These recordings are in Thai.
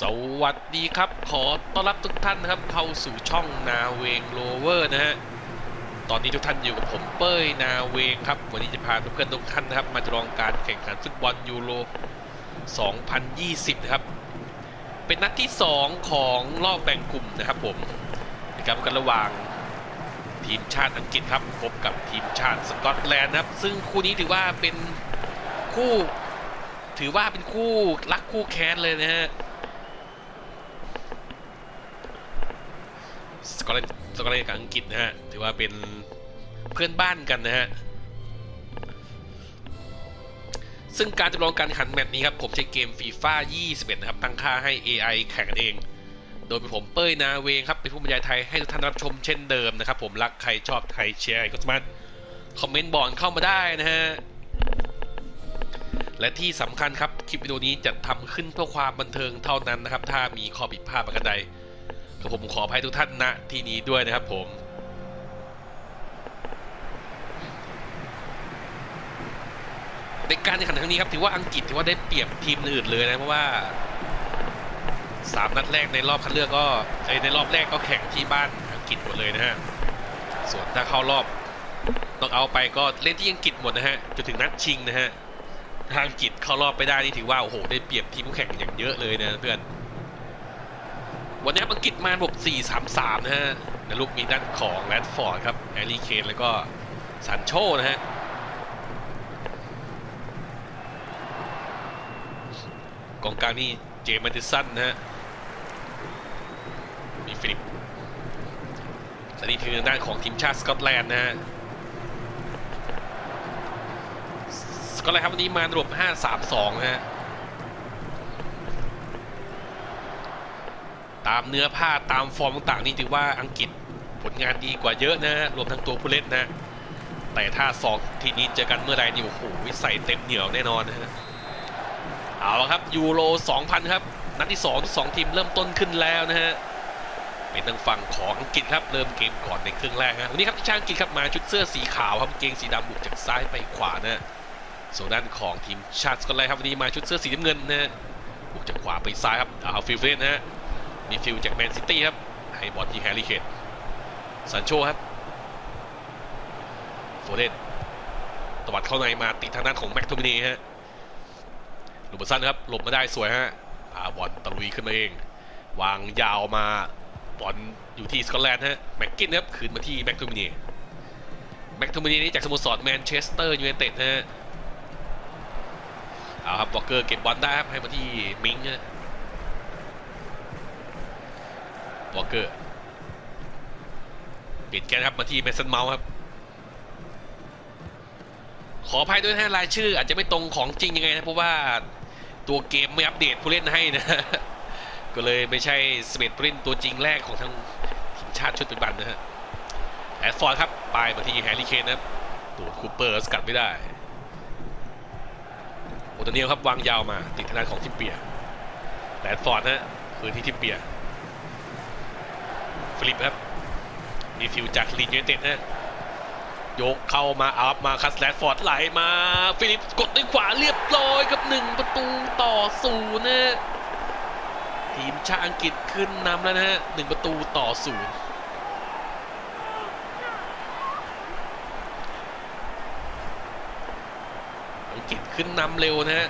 สวัสดีครับ ขอต้อนรับทุกท่านนะครับ เข้าสู่ช่องนาเวงโรเวอร์นะฮะ ตอนนี้ทุกท่านอยู่กับผมเป้ยนาเวงครับ วันนี้จะพาเพื่อนทุกท่านนะครับ มาจรองการแข่งขันฟุตบอลยูโร 2020 นะครับ เป็นนัดที่ 2 ของรอบแบ่งกลุ่มนะครับผมนะครับกันระหว่างทีมชาติอังกฤษครับพบกับทีมชาติสกอตแลนด์นะครับ ซึ่งคู่นี้ถือว่าเป็นคู่ ถือว่าเป็นคู่รักคู่แค้นเลยนะฮะ สกอตแลนด์สกอตแลนด์กับอังกฤษนะฮะถือว่าเป็นเพื่อนบ้านกันนะฮะซึ่งการจำลองการแข่งขันแมตช์นี้ครับผมใช้เกมฟีฟ่า21 นะครับ ตั้งค่าให้ AI แข่งกันเอง โดยเป็นผมเป้ยนาเวงครับ เป็นผู้บรรยายไทยให้ทุกท่านรับชมเช่นเดิมนะครับผมรักใครชอบใครเชียร์ก็สามารถคอมเมนต์บอกเข้ามาได้นะฮะ และที่สำคัญครับ คลิปวิดีโอนี้จะทำขึ้นเพื่อความบันเทิงเท่านั้นนะครับ ถ้ามีข้อผิดพลาดประการใด ก็ผมขออภัยทุกท่านณที่นี้ด้วยนะครับผมในการแข่งขันครั้งนี้ครับถือว่าอังกฤษถือว่าได้เปรียบทีมอื่นเลยนะเพราะว่าสามนัดแรกในรอบคัดเลือกก็ในรอบแรกก็แข่งที่บ้านอังกฤษหมดเลยนะฮะส่วนถ้าเข้ารอบต้องเอาไปก็เล่นที่อังกฤษหมดนะฮะจนถึงนัดชิงนะฮะทางอังกฤษเข้ารอบไปได้นี่ถือว่าโอ้โหได้เปรียบทีมคู่แข่งอย่างเยอะเลยนะเพื่อน วันนี้อังกฤษมาระบบ4-3-3 นะฮะในลูกมีด้านของแรดฟอร์ดครับแฮร์รี่เคนแล้วก็ซันโชนะฮะกองกลางนี่เจมส์ดิสันนะฮะ มีฟิลิปสนี่คือด้านของทีมชาติสกอตแลนด์นะฮะ สกอตแลนด์ครับวันนี้มาระบบ5-3-2 นะฮะ ตามเนื้อผ้าตามฟอร์มต่างๆนี่ถือว่าอังกฤษผลงานดีกว่าเยอะนะรวมทั้งตัวผู้เล่นนะ แต่ถ้าสองทีนี้เจอกันเมื่อไรนี่โอ้โหใส่เต็มเหนียวแน่นอนนะฮะเอาละครับยูโร 2000 ครับ นัดที่2ทั้งสองทีมเริ่มต้นขึ้นแล้วนะฮะเป็นทางฝั่งของอังกฤษครับ เริ่มเกมก่อนในครึ่งแรกนะวันนี้ครับทีมชาติอังกฤษครับมาชุดเสื้อสีขาวครับกางเกงสีดำบุกจากซ้ายไปขวานะส่วนด้านของทีมชาติสกอตแลนด์ครับวันนี้มาชุดเสื้อสีน้ำเงินนะบุกจากขวาไปซ้ายครับเอาฟิลเฟนนะฮะ มีฟิลจากแมนซิตี้ครับ ให้บอลที่แฮร์รี่เคนสันโชครับโฟเดนตวัดเข้าในมาติดทางด้านของแม็กโทมินีฮะลูบสันครับ หลบมาได้สวยฮะพาบอลตะลุยขึ้นมาเอง วางยาวมาบอลอยู่ที่สกอตแลนด์ฮะแม็กกินครับคืนมาที่แม็กโทมินีแม็กโทมินีนี่จากสโมสรแมนเชสเตอร์ยูไนเต็ดฮะเอาครับบอกเกอร์เก็บบอลได้ครับให้มาที่มิงฮะ วอเกอร์ปลี่ยนแกนครับมาที่เมสันเมาส์ครับ ขออภัยด้วยนะรายชื่อ อาจจะไม่ตรงของจริงยังไงนะเพราะว่าตัวเกมไม่อัปเดตผู้เล่นให้นะ ก็เลยไม่ใช่สเปดผู้เล่นตัวจริงแรกของทางทีมชาติชุดปัจจุบันนะฮะแอดฟอร์ดครับไปมาที่แฮร์รี่เคนนะครับตัวคูเปอร์สกัดไม่ได้โอตาเนียลครับวางยาวมาติดทางด้านของทิมเปียแอดฟอร์ดนะคืนที่ทิมเปีย ฟลิปครับมีฟิวจากลีดยูไนเต็ดนะยกเข้ามาอัพมาคัสแลดฟอร์ดไหลมา ฟิลิปกดด้วยขวาเรียบร้อยกับหนึ่งประตูต่อศูนย์นะทีมชาติอังกฤษขึ้นนำแล้วนะฮะหนึ่งประตูต่อศูนย์อังกฤษขึ้นนำเร็วนะฮะ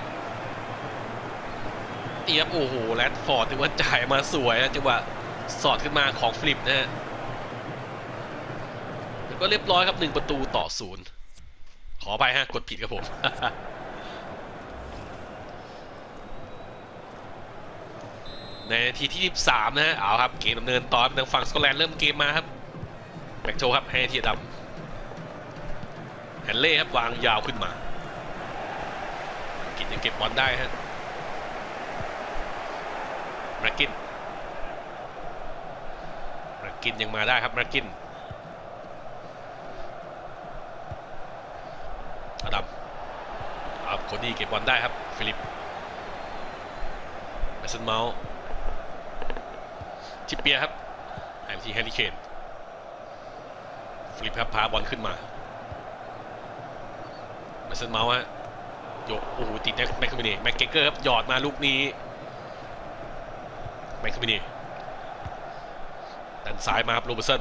นี่ครับโอ้โหแรดฟอร์ดถือว่าจ่ายมาสวยนะจังหวะ สอดขึ้นมาของฟลิปนะฮะแล้วก็เรียบร้อยครับหนึ่งประตูต่อศูนย์ขอไปฮะ กดผิดครับผมในทีที่ 13 นะฮะ เอาครับ เกมดำเนินต่อทางฝั่งสกอตแลนด์เริ่มเกมมาครับแบ็กโจครับให้ทีดำแฮนเล่ครับ วางยาวขึ้นมา กินยังเก็บบอลได้ฮะแม็กกิน กินยังมาได้ครับมากินอดัมครับโคดี้เก็บบอลได้ครับ ฟิลิปแมสันเมาส์ชิปเปียครับให้ที่แฮร์รี่เคนฟิลิปครับพาบอลขึ้นมาแมสันเมาส์ฮะยกโอ้โหติดแม็กแม็กคามินีแม็กเกเกอร์ครับหยอดมาลูกนี้แม็กซ์มินี ด้านซ้ายมาครับโรเบอร์สัน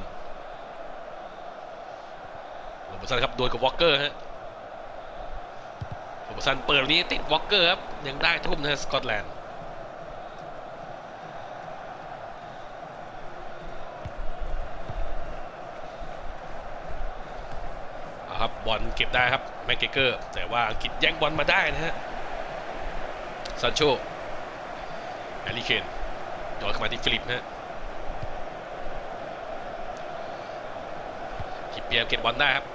โรเบอร์สันครับดวลกับวอลเกอร์ฮะโรเบอร์สันเปิดนี้ติดวอลเกอร์ครับยังได้ทุ่มนะสกอตแลนด์ครับบอลเก็บได้ครับแม็กเกเกอร์แต่ว่าอังกฤษแย่งบอลมาได้นะฮะซันโชแฮร์รี่เคนย้อนเข้ามาที่ฟิลิปนะฮะ ทิปเปียเก็บบอลได้ครับ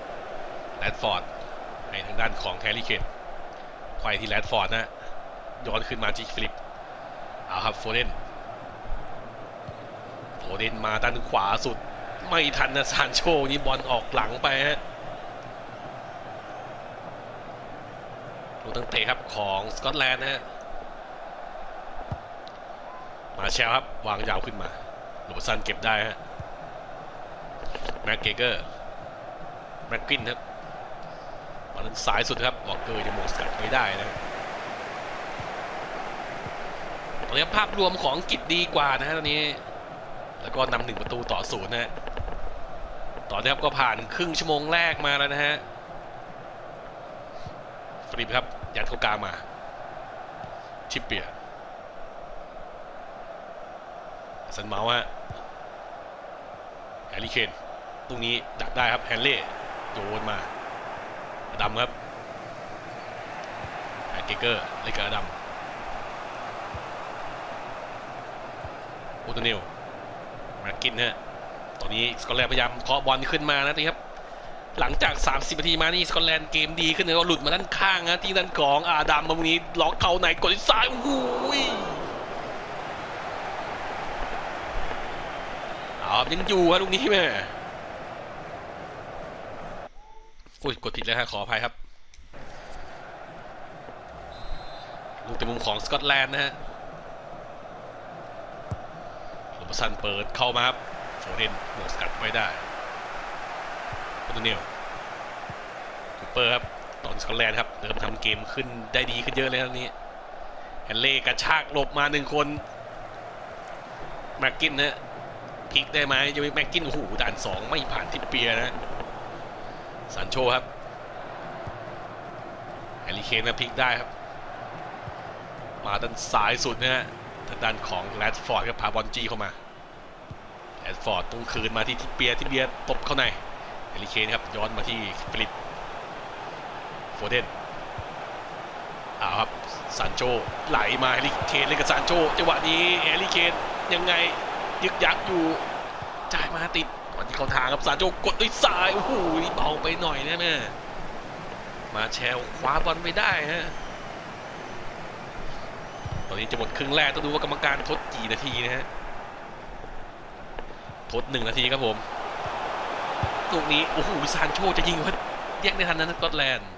แรดฟอร์ดให้ทางด้านของแฮร์รี่เคนควายที่แรดฟอร์ดนะฮะย้อนขึ้นมาที่ฟิลิปเอาครับโฟเดนโฟเดนมาด้านขวาสุด ไม่ทันนะซานโชนี่บอลออกหลังไปฮะลูกตั้งเตะครับของสกอตแลนด์นะฮะมาแชลครับ วางยาวขึ้นมาโรบสันเก็บได้ฮะแม็กเกเกอร์ แม็กกินครับบอลนั้นซ้ายสุดครับวอลเกอร์จะหมงสกัดไม่ได้นะตอนนี้ภาพรวมของกฤษดีกว่านะฮะตอนนี้ แล้วก็นำหนึ่งประตูต่อศูนย์นะฮะตอนนี้ครับก็ผ่านครึ่งชั่วโมงแรกมาแล้วนะฮะฟริปครับยัดเข้ากลางมาชิปเปียร์สันเมาส์ฮะแฮร์รี่เคนตรงนี้ดักได้ครับแฮนเล่ โยนมาอดัมครับแฮกเกเกอร์เล็กกับอดัมโอตเนลม็กกินฮะตอนนี้สกอตแลนด์พยายามเคาะบอลขึ้นมานะนี่ครับ หลังจาก 30นาทีมานี่สกอตแลนด์เกมดีขึ้นเลยก็หลุดมาด้านข้างนะที่ด้านของอาดัมมาวันนี้ล็อกเขาไหนกดซ้ายโอ้โหยเอยังอยู่ฮะลูกนี้แม่ อุ้ยกดผิดแล้วฮะขออภัยครับลูกเต็มมุมของสกอตแลนด์นะฮะโรบสันเปิดเข้ามาครับโฟเดนหมวกสกัดไม่ได้โอตเนลคูเปอร์ครับตอนสกอตแลนด์ครับเริ่มทำเกมขึ้นได้ดีขึ้นเยอะเลยครับนี้แฮนเล่กระชากหลบมาหนึ่งคนแม็กกินนะพลิกได้ไหมจะมีแม็กกินโอ้โหด่านสองไม่ผ่านทิปเปียนะ สันโชครับแฮร์รี่เคนมาพลิกได้ครับ มาด้านซ้ายสุดนะฮะทางด้านของแรดฟอร์ดครับพาบอลจี้เข้ามาแรดฟอร์ดต้องคืนมาที่ทิเปียทิเปียตบเข้าในเฮลิเคนครับย้อนมาที่ฟิลิปโฟเดนอ้าครับซานโชไหลมาเฮลิเคนเล่นกับซานโชจังหวะนี้เฮลิเคนยังไงยึกยักอยู่จ่ายมาติด ก่อนที่เขาทางครับซานโชกดด้วยซ้ายโอ้โหเบาไปหน่อยนะแม่มาแชลคว้าบอลไปได้ฮะตอนนี้จะหมดครึ่งแรกต้องดูว่ากรรมการทดกี่นาทีนะฮะทดหนึ่งนาทีครับผมลูกนี้โอ้โหซานโชจะยิงว่าแยกได้ทันนะสกอตแลนด์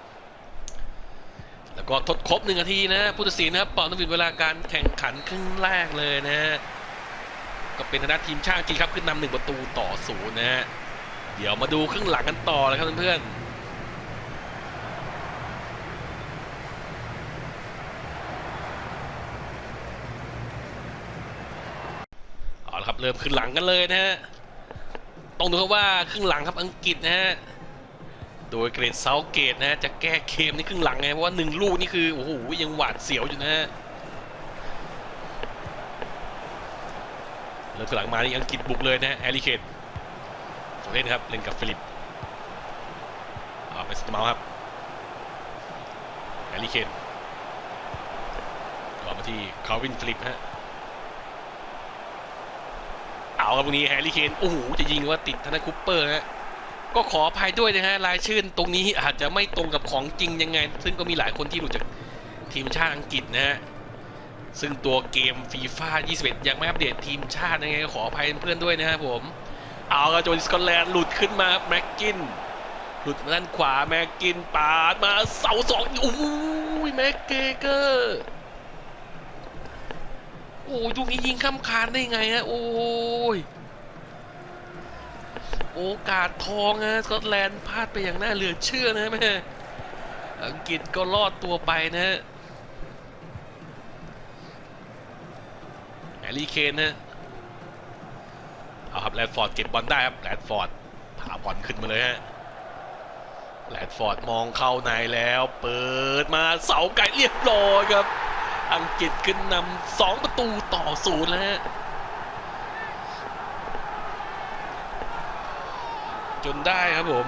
แล้วก็ทดครบหนึ่งนาทีนะผู้ตัดสินนะครับเป่านกหวีดเวลาการแข่งขันครึ่งแรกเลยนะฮะ ก็เป็นทางด้านทีมชาติอังกรีครับขึ้นนำหนึ่งประตูต่อศูนย์นะฮะเดี๋ยวมาดูครึ่งหลังกันต่อเลยครับเพื่อนๆเอาละครับเริ่มขึ้นหลังกันเลยนะฮะต้องดูครับว่าครึ่งหลังครับอังกฤษนะฮะโดยเกรดเซาเกตนะฮะจะแก้เกมในครึ่งหลังไงเพราะว่าหนึ่งลูกนี่คือโอ้โหยังหวาดเสียวอยู่นะฮะ เริ่มครึ่งหลังมานี่อังกฤษบุกเลยนะฮะแฮร์รี่เคนเล่นครับเล่นกับฟิลิปเอาไปสตอร์เมาส์ครับแฮร์รี่เคนต่อมาที่คาร์วินฟิลิปฮะเอาครับวันนี้แฮร์รี่เคนโอ้โหจะยิงว่าติดธนคูปเปอร์ฮะก็ขออภัยด้วยนะฮะรายชื่อตรงนี้อาจจะไม่ตรงกับของจริงยังไง ซึ่งก็มีหลายคนที่รู้จักทีมชาติอังกฤษนะฮะ ซึ่งตัวเกมฟีฟ่า21 ยังไม่อัปเดตทีมชาติยังไงก็ขออภัยเพื่อนด้วยนะครับผม เอาครับโจนสกอตแลนด์หลุดขึ้นมาแม็กกิน หลุดมาด้านขวาแม็กกินปาดมาเสาสองโอ้ยแม็กเกเกอร์โอ้ยลูกนี้ยิงข้ามคานได้ไงฮะโอ้ยโอกาสทองฮะสกอตแลนด์พลาดไปอย่างน่าเหลือเชื่อนะแม่อังกฤษก็รอดตัวไปนะฮะแฮ ร์รี่เคนนะเอาครับแรดฟอร์ดเก็บบอลได้ครับแรดฟอร์ดพาบอลขึ้นมาเลยฮะแรดฟอร์ดมองเข้าในแล้ว เปิดมาเสาไก่เรียบร้อยครับ อังกฤษขึ้นนำสองประตูต่อศูนย์แล้วฮะจนได้ครับผม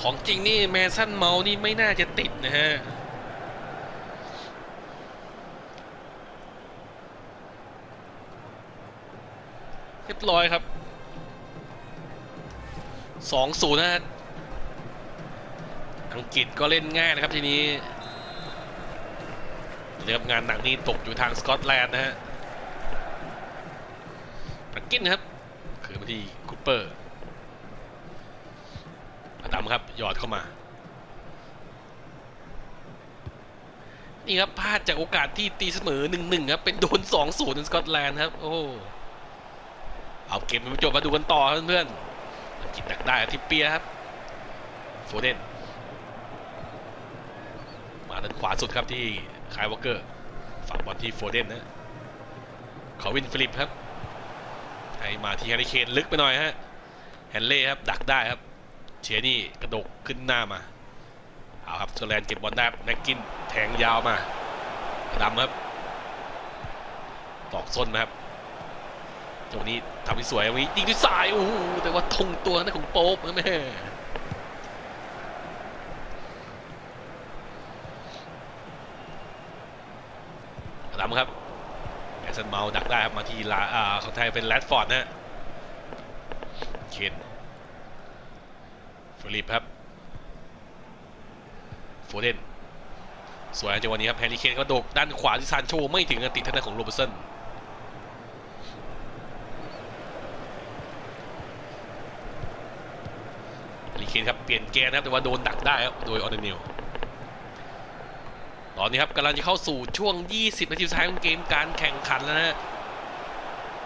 ของจริงนี่แมสันเมาส์นี่ไม่น่าจะติดนะฮะเรียบร้อยครับสองศูนย์นะฮะอังกฤษก็เล่นง่ายนะครับทีนี้เรื่องงานหนักนี่ตกอยู่ทางสกอตแลนด์นะฮะปักกินครับ คือมาที่คูเปอร์ อดัมครับ หยอดเข้ามา นี่ครับพลาดจากโอกาสที่ตีเสมอหนึ่งหนึ่งครับเป็นโดนสองศูนย์สกอตแลนด์ครับ โอ้เอาเกมมาจบมาดูกันต่อเพื่อนๆกินดักได้ทิปเปียครับโฟเดนมาด้านขวาสุดครับที่คายวอลเกอร์ฝั่งบอลที่โฟเดนนะเขาวินฟิลิปครับให้มาที่แฮร์รี่เคนลึกไปหน่อยฮะแฮนเล่ครับดักได้ครับ เชนี่กระดกขึ้นหน้ามาเอาครับเทอร์แลนเก็บบอลได้แม็กกินแทงยาวมาดำครับตอกส้นนะครับตรงนี้ทำที่สวยวันนี้ยิงด้วยซ้ายโอ้โหแต่ว่าทงตัวนะของโป๊ปนะแม่ดำครับแอสเซนเมาดักได้ครับมาที่ลาอ่าเขาไทยเป็นแรดฟอร์ดนะฮะเคน ฟิลิปครับโฟเดนสวยจังหวะนี้ครับแฮร์รี่เคนก็โดกด้านขวาที่ซานโชไม่ถึงติดทางด้าของโรเบอร์สันแฮร์รี่เคนครับเปลี่ยนแกนนะครับแต่ว่าโดนดักได้ครับโดยออเดนิลตอนนี้ครับกำลังจะเข้าสู่ช่วง 20 นาทีสุดท้ายของเกมการแข่งขันแล้วนะฮะ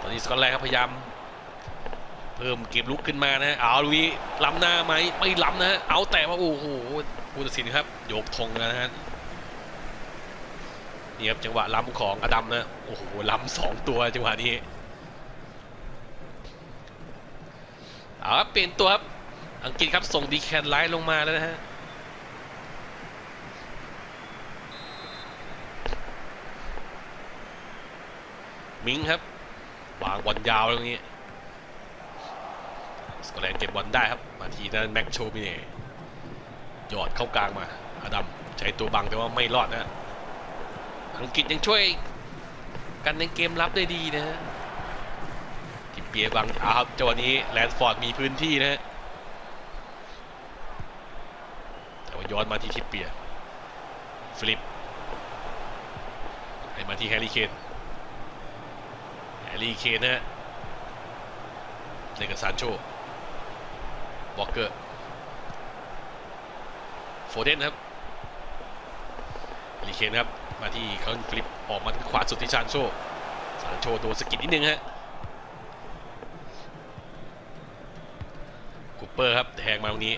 ตอนนี้สกอตแลนด์ครับพยายาม เพิ่มเกมลุกขึ้นมานะเอาลุยล้ำหน้าไหมไม่ล้ำนะเอาแต่ว่าโอ้โหผู้ตัดสินครับโยกธงนะฮะนี่ครับจังหวะล้ำของอดัมนะโอ้โหล้ำสองตัวจังหวะนี้เอาเปลี่ยนตัวครับอังกฤษครับส่งดีแคนไลท์ลงมาแล้วนะฮะมิงครับวางบอลยาวตรงนี้ สกอตแลนด์เก็บบอลได้ครับ มาทีนั้นแม็กโชมิเน่หยอดเข้ากลางมาอดัมใช้ตัวบังแต่ว่าไม่รอดนะอังกฤษยังช่วยกันในเกมรับได้ดีนะฮะทิเปียบังอาครับจังหวะนี้แลนด์ฟอร์ดมีพื้นที่นะฮะแต่ว่าย้อนมาที่ทิเปียฟลิปให้มาที่แฮร์รี่เคนแฮร์รี่เคนนะฮะเล่นกับซานโช วอลเกอร์โฟเดนครับลีเคนครับ มาที่เขาฟลิปออกมาขวาสุดที่ซานโชซานโชโดนสกิดนิดนึงฮะคูเปอร์ครับแทงมาตรงนี้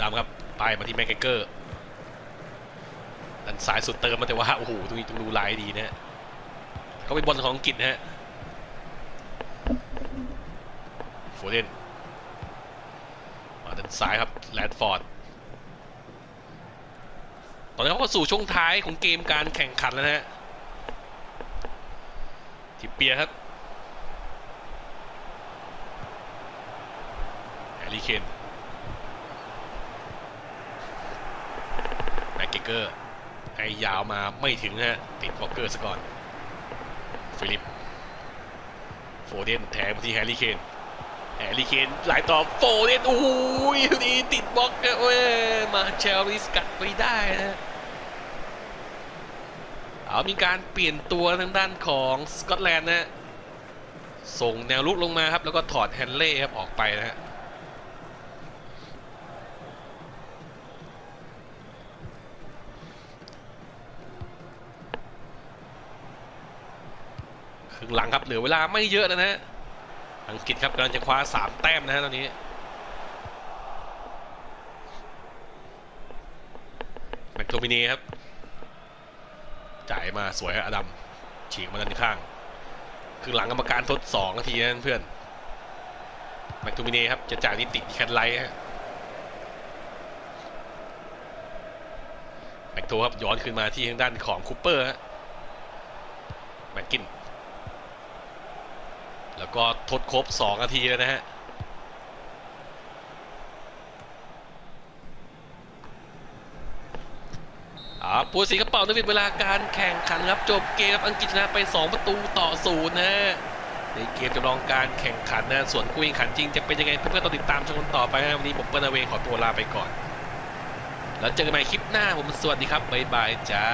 รามครับไปมาที่แมกเกอร์ด้านซ้ายสุดเติมมาแต่ว่าโอ้โหตรงนี้ต้องดูลายดีนะฮะเขาเป็นบอลของอังกฤษนะฮะโฟเดน ซ้ายครับแรดฟอร์ดตอนนี้เขาก็สู่ช่วงท้ายของเกมการแข่งขันแล้วนะฮะทิปเปียครับแฮร์รี่เคนแม็กเกเกอร์ให้ยาวมาไม่ถึงฮะติดวอลเกอร์ซะก่อน ฟิลิป โฟเดนแทงมาที่แฮร์รี่เคน แฮร์ลีเคนหลายต่อโฟเดนโอ้ยนี่ติดบล็อกเว้ยมาเชลริสกัดไปได้นะเอามีการเปลี่ยนตัวทางด้านของสกอตแลนด์นะส่งแนวลุกลงมาครับ แล้วก็ถอดแฮนเล่ครับออกไปนะฮะครึ่งหลังครับเหลือเวลาไม่เยอะนะฮะ อังกฤษครับกำลังจะคว้าสามแต้มนะฮะตอนนี้แม็กโทมินีครับ จ่ายมาสวยอดัมฉีกมาด้านข้าง คือหลังกรรมการทดสองนาทีนะเพื่อนแม็กโทมินีครับ จะจ่ายนิติแคทไลท์ฮะแม็กโทครับย้อนขึ้นมาที่ทางด้านของคูเปอร์ฮะแม็กกิน แล้วก็ทดครบ 2 นาทีแล้วนะฮะปูสีกระเป๋านวิดเวลาการแข่งขันครับ จบเกมครับอังกฤษชนะไป 2 ประตูต่อศูนย์นะฮะในเกมจำลองการแข่งขันนะส่วนคู่แข่งขันจริงจะเป็นยังไงเพื่อนๆต้องติดตามชมกันต่อไปนะวันนี้ผมเปิ้ลนาเวขอตัวลาไปก่อน แล้วเจอกันใหม่คลิปหน้าผมสวัสดีครับบ๊ายบายจ้า